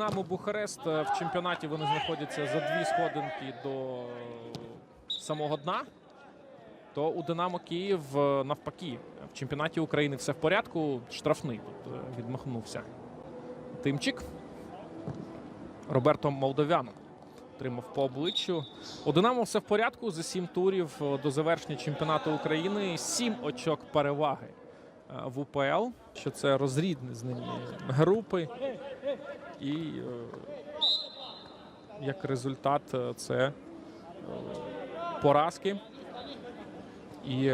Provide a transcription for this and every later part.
Динамо Бухарест е, в чемпіонаті вони знаходяться за дві сходинки до самого дна. То у Динамо Київ е, навпаки. В чемпіонаті України все в порядку. Штрафний тут е, відмахнувся. Тимчик. Роберто Молдовяно отримав по обличчю. У Динамо все в порядку. За сім турів до завершення чемпіонату України. Сім очок переваги в УПЛ. Що це розрізнені групи. І е, як результат, е, це е, поразки. І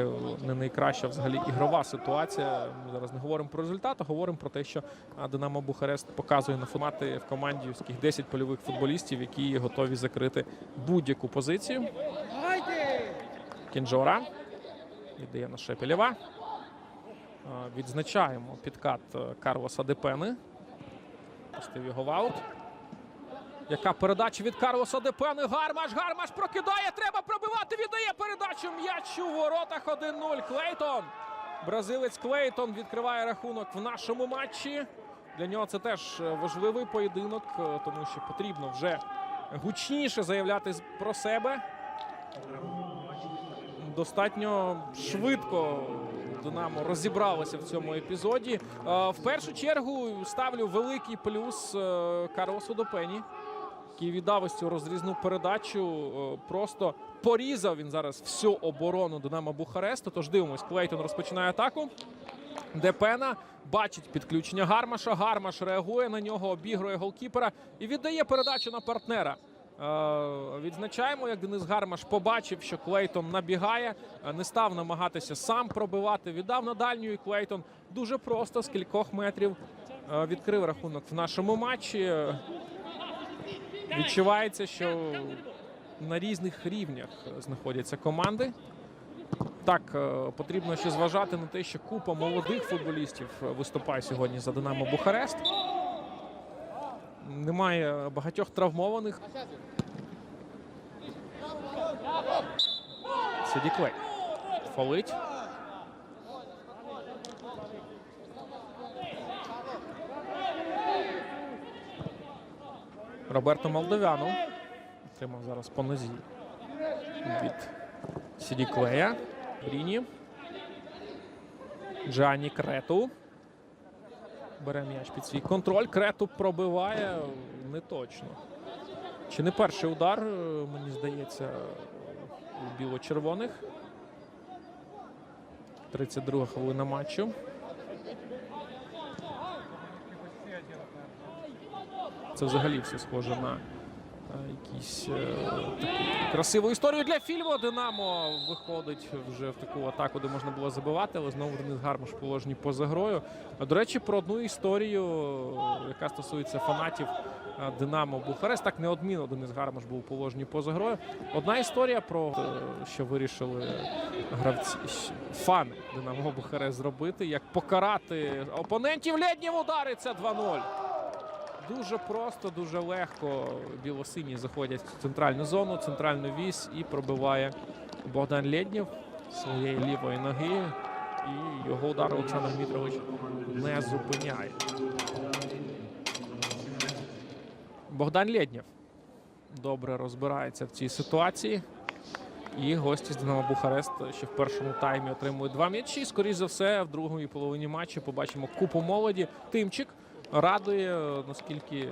не найкраща взагалі ігрова ситуація. Ми зараз не говоримо про результат, а говоримо про те, що Динамо Бухарест показує на формати в команді таких 10 польових футболістів, які готові закрити будь-яку позицію. Кінжора віддає на Шепелєва. Відзначаємо підкат Карлоса Депени. Пустив його в аут. Яка передача від Карлоса Депени? Гармаш, Гармаш прокидає, треба пробивати, віддає передачу м'яч у воротах 1-0. Клейтон. Бразилець Клейтон відкриває рахунок в нашому матчі. Для нього це теж е, важливий поєдинок, е, тому що потрібно вже гучніше заявляти про себе. Достатньо швидко Динамо розібралося в цьому епізоді. Е, В першу чергу ставлю великий плюс е, Карлосу Допені, який віддав ось цю розрізну передачу. е, Просто порізав він зараз всю оборону Динамо Бухаресту. Тож дивимось, Клейтон розпочинає атаку. Депена бачить підключення Гармаша. Гармаш реагує на нього, обігрує голкіпера і віддає передачу на партнера. Е, Відзначаємо, як Денис Гармаш побачив, що Клейтон набігає, е, не став намагатися сам пробивати. Віддав на дальню, і Клейтон дуже просто з кількох метрів е, відкрив рахунок в нашому матчі. Відчувається, що на різних рівнях знаходяться команди. Так, потрібно ще зважати на те, що купа молодих футболістів виступає сьогодні за Динамо Бухарест. Немає багатьох травмованих. Сіді Клей. Фолить. Роберто Молдовяну. Отримав зараз по нозі від Сіді Клея. Ріні. Джані Крету. Бере м'яч під свій контроль. Крету пробиває не точно. Чи не перший удар, е, мені здається, у біло-червоних. 32 хвилина матчу. Це взагалі все схоже на якісь е, таку красиву історію для фільму. Динамо виходить вже в таку атаку, де можна було забивати, але знову Денис Гармаш в положенні поза грою. До речі, про одну історію, е, яка стосується фанатів е, Динамо Бухарест. Так неодмінно Денис Гармаш був у положенні поза грою. Одна історія про що вирішили гравці фани Динамо Бухарест зробити, як покарати опонентів леднів. Це 2-0. Дуже просто, дуже легко. Білосині заходять в центральну зону, центральну вісь і пробиває Богдан Лєднєв своєї лівої ноги. І його удар Олександр Дмитрович не зупиняє. Богдан Лєднєв добре розбирається в цій ситуації. І гості з Динамо Бухарест ще в першому таймі отримують два м'ячі. Скоріше за все, в другій половині матчу побачимо купу молоді. Тимчик радує, наскільки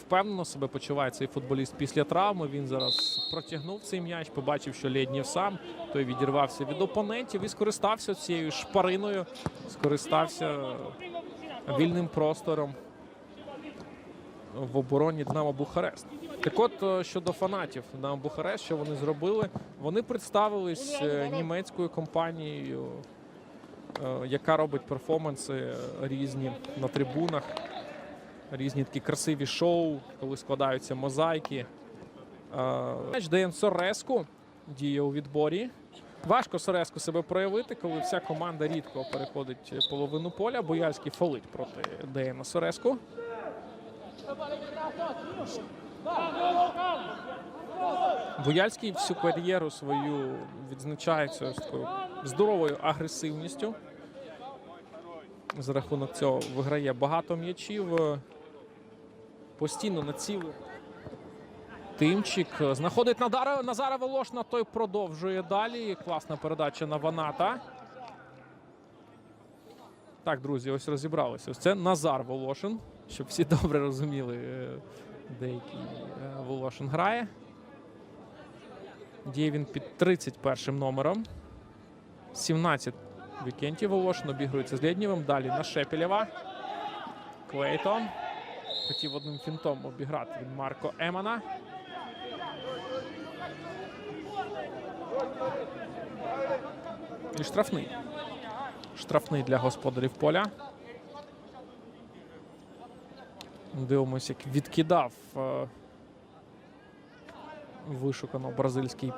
впевнено себе почуває цей футболіст після травми. Він зараз протягнув цей м'яч, побачив, що Лєднєв сам. Той відірвався від опонентів і скористався цією шпариною, скористався вільним простором в обороні Динамо Бухарест. Так от е, щодо фанатів Динамо Бухарест, що вони зробили? Вони представились е, німецькою компанією, яка робить перформанси різні на трибунах, різні такі красиві шоу, коли складаються мозаїки. Е, Деян Сореску діє у відборі. Важко Сореску себе проявити, коли вся команда рідко переходить половину поля. Бояльський фолить проти Деяна Сореску. Бояльський всю кар'єру свою відзначається такою здоровою агресивністю. За рахунок цього виграє багато м'ячів. постійно націлив. Тимчик знаходить Надара, Назара Волошна, той продовжує далі. Класна передача на Ваната. Так, друзі, ось розібралися. Ось це Назар Волошин, щоб всі добре розуміли, е, де який е, Волошин грає. Діє він під 31 номером. 17 вікентів Волошин обігрується з Лєднєвим. Далі на Шепелєва. Клейтон. Хотів одним фінтом обіграти від Марко Емана. І штрафний. Штрафний для господарів поля. Дивимось, як відкидав е, вишукано бразильський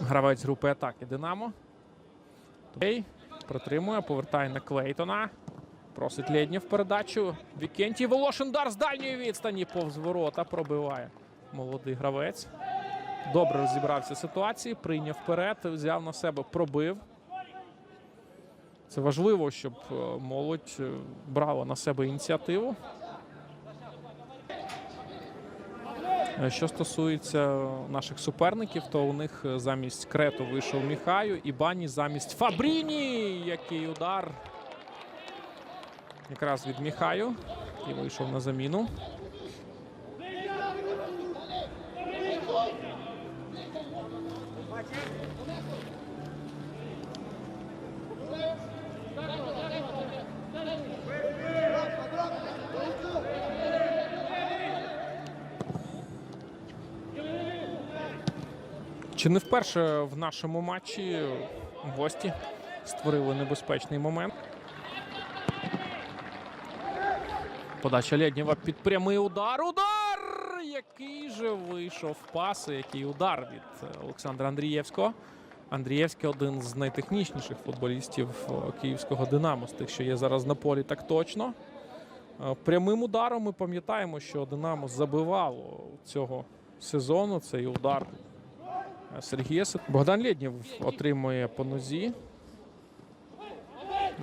гравець групи атаки Динамо. Ей, протримує, повертає на Клейтона. Просить Лєднєв передачу. Вікентій Волошин дар з дальньої відстані повз ворота пробиває молодий гравець. Добре розібрався в ситуації, прийняв вперед, взяв на себе, пробив. Це важливо, щоб е, молодь е, брала на себе ініціативу. Що стосується наших суперників, то у них е, замість Крету вийшов Міхаю і Бані замість Фабріні. Який удар якраз від Міхаю, і вийшов на заміну. Чи не вперше в нашому матчі гості створили небезпечний момент? Подача Лєднєва під прямий удар. Удар! Який же вийшов пас, який удар від Олександра Андрієвського. Андрієвський один з найтехнічніших футболістів е, київського Динамо, з тих, що є зараз на полі, так точно. Е, Прямим ударом ми пам'ятаємо, що Динамо забивало цього сезону цей удар Сергія Богдан Лєднєв отримує по нозі.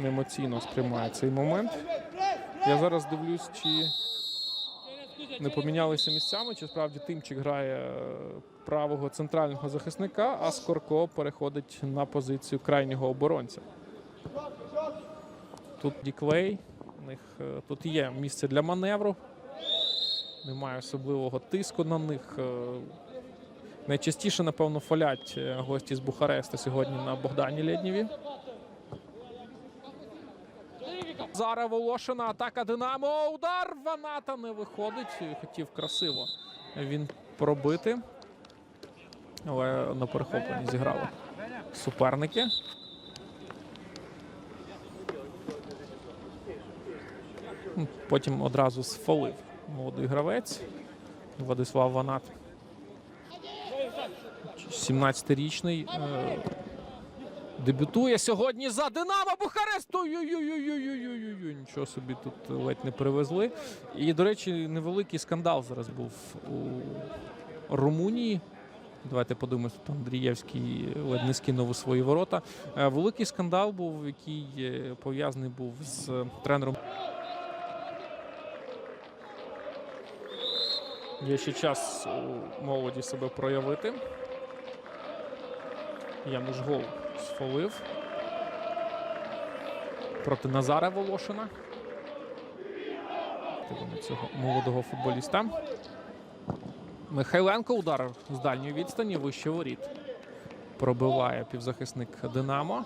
Емоційно сприймає цей момент. Я зараз дивлюсь, чи не помінялися місцями, чи справді Тимчик грає е, правого центрального захисника, а Скорко переходить на позицію крайнього оборонця. Тут Діклей. У них е, тут є місце для маневру. Немає особливого тиску на них. Найчастіше, напевно, фалять е, гості з Бухареста сьогодні на Богдані Лєднєві. Зараз Волошина, атака Динамо. Удар Ваната не виходить. Хотів красиво він пробити. Але на перехопленні зіграли суперники. Потім одразу сфолив молодий гравець Владислав Ванат. 17-річний. е, Дебютує сьогодні за Динамо Бухарест. Ой-ой-ой-ой-ой-ой-ой-ой. Нічого собі тут ледь не привезли. І, до речі, невеликий скандал зараз був у Румунії. Давайте подивимося, тут Андрієвський ледь не скинув у свої ворота. Великий скандал був, який пов'язаний був з тренером. Є ще час у молоді себе проявити. Януш Гол сфолив проти Назара Волошина. Цього молодого футболіста. Михайленко удар з дальньої відстані вище воріт. Пробиває півзахисник Динамо.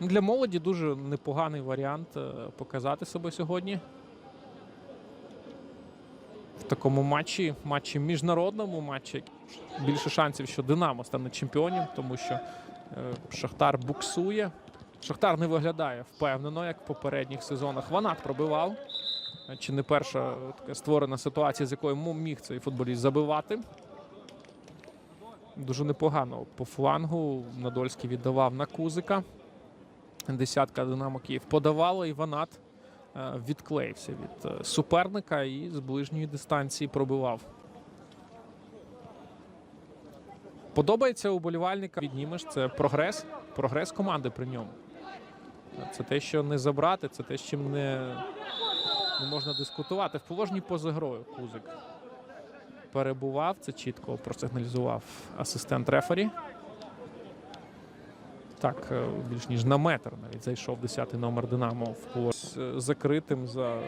Для молоді дуже непоганий варіант е, показати себе сьогодні. В такому матчі, матчі міжнародному, матчі більше шансів, що Динамо стане чемпіонів, тому що е, Шахтар буксує. Шахтар не виглядає впевнено, як в попередніх сезонах. Ванат пробивав. Е, Чи не перша е, така створена ситуація, з якою міг цей футболіст забивати. Дуже непогано по флангу. Надольський віддавав на Кузика. Десятка Динамо Київ подавала, і Ванат відклеївся від суперника і з ближньої дистанції пробивав. Подобається уболівальника. Віднімеш це прогрес. Прогрес команди при ньому. Це те, що не забрати, це те, з чим не, не можна дискутувати. В положенні поза грою Кузик перебував. Це чітко просигналізував асистент рефері. Так, е, більш ніж на метр навіть зайшов 10-й номер Динамо в з е, закритим за,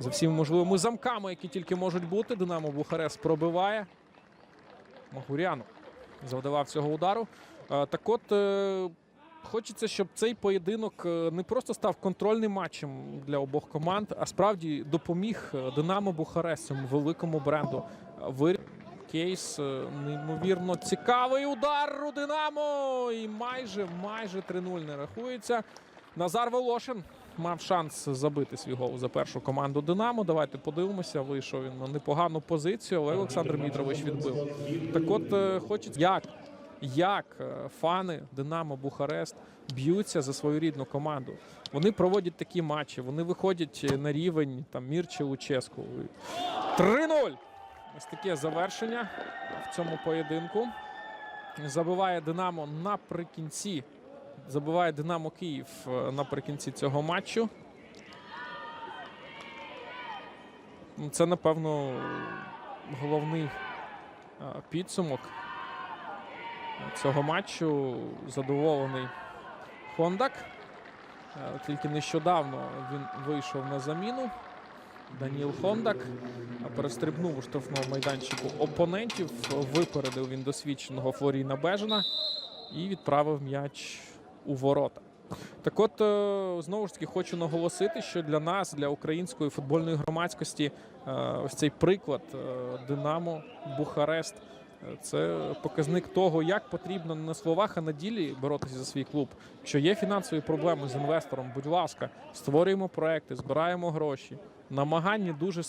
за всіма можливими замками, які тільки можуть бути. Динамо Бухарест пробиває. Магуряну завдавав цього удару. Е, Так от е, хочеться, щоб цей поєдинок е, не просто став контрольним матчем для обох команд, а справді допоміг Динамо Бухарест, великому бренду. Вир... Кейс неймовірно цікавий удар у Динамо. І майже майже 3-0 не рахується. Назар Волошин мав шанс забити свій гол за першу команду Динамо. Давайте подивимося. Вийшов він на непогану позицію, але Олександр Мітрович відбив. Так от е, хочеться як, як е, фани Динамо Бухарест б'ються за свою рідну команду. Вони проводять такі матчі, вони виходять на рівень там Мірчі Луческу. 3-0. Ось таке завершення в цьому поєдинку. Забиває Динамо наприкінці. Забиває Динамо Київ е, наприкінці цього матчу. Ну, Це, напевно, головний е, підсумок цього матчу. Задоволений Хондак. Е, Тільки нещодавно він вийшов на заміну. Даніл Хондак перестрибнув у штрафному майданчику опонентів. Випередив він досвідченого Флоріна Бежина і відправив м'яч у ворота. Так от, е, знову ж таки, хочу наголосити, що для нас, для української футбольної громадськості, е, ось цей приклад е, Динамо, Бухарест. Це показник того, як потрібно не на словах, а на ділі боротися за свій клуб. Якщо є фінансові проблеми з інвестором, будь ласка, створюємо проекти, збираємо гроші. Намагання дуже